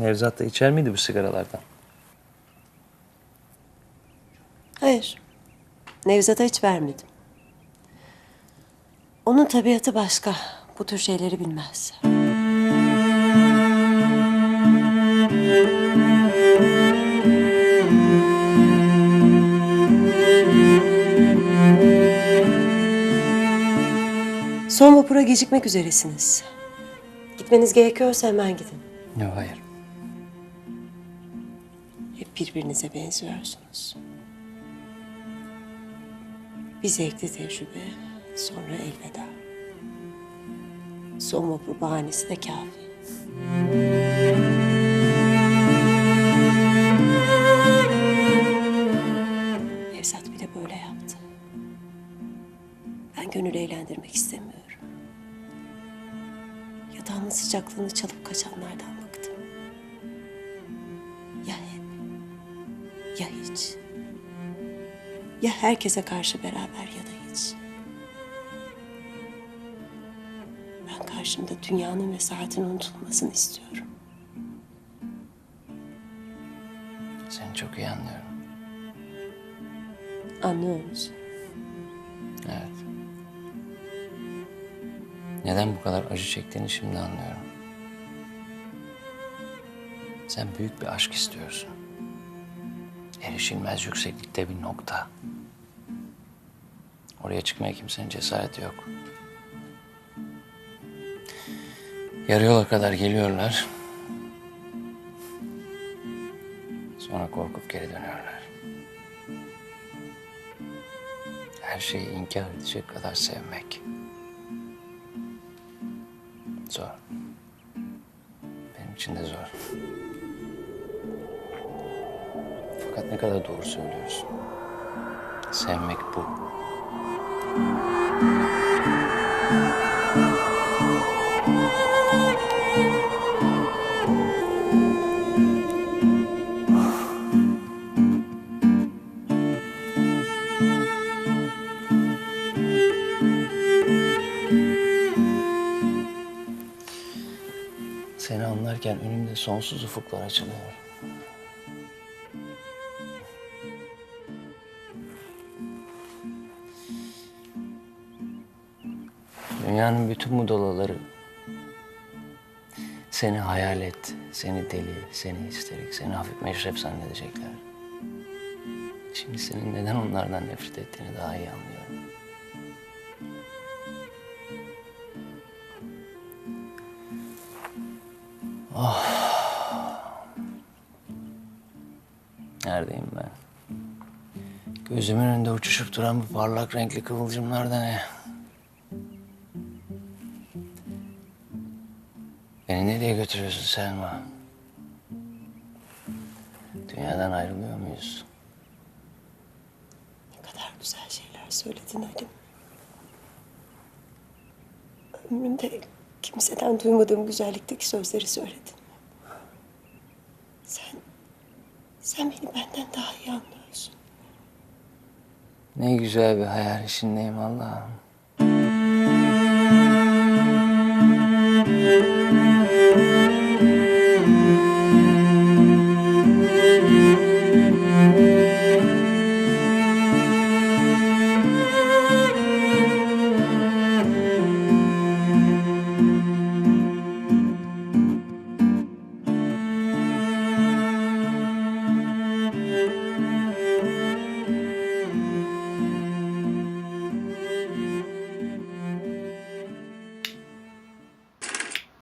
Nevzat da içer miydi bu sigaralardan? Hayır. Nevzat'a hiç vermedim. Onun tabiatı başka. Bu tür şeyleri bilmez. Son vapura gecikmek üzeresiniz. Gitmeniz gerekiyorsa hemen gidin. Yok hayır. Birbirinize benziyorsunuz. Bir zevkli tecrübe, sonra elveda. Son vapur bahanesi de kafi. Nevzat bile böyle yaptı. Ben gönül eğlendirmek istemiyorum. Yatağının sıcaklığını çalıp kaçanlardan ya hiç. Ya herkese karşı beraber ya da hiç. Ben karşımda dünyanın ve saatin unutulmasını istiyorum. Seni çok iyi anlıyorum. Anlıyor musun? Evet. Neden bu kadar acı çektiğini şimdi anlıyorum. Sen büyük bir aşk istiyorsun. Erişilmez yükseklikte bir nokta. Oraya çıkmaya kimsenin cesareti yok. Yarı yola kadar geliyorlar. Sonra korkup geri dönüyorlar. Her şeyi inkar edecek kadar sevmek. Zor. Benim için de zor. Fakat ne kadar doğru söylüyorsun. Sevmek bu. Seni anlarken önümde sonsuz ufuklar açılıyor. Dünyanın bütün bu dolaları seni hayal et, seni deli, seni histerik, seni hafif meşrep zannedecekler. Şimdi senin neden onlardan nefret ettiğini daha iyi anlıyorum. Neredeyim ben? Gözümün önünde uçuşup duran bu parlak renkli kıvılcımlar da ne? Beni nereye götürüyorsun Selma? Dünyadan ayrılıyor muyuz? Ne kadar güzel şeyler söyledin Halim. Ömrümde kimseden duymadığım güzellikteki sözleri söyledin. Sen, sen beni benden daha iyi anlıyorsun. Ne güzel bir hayal içindeyim Allah'ım.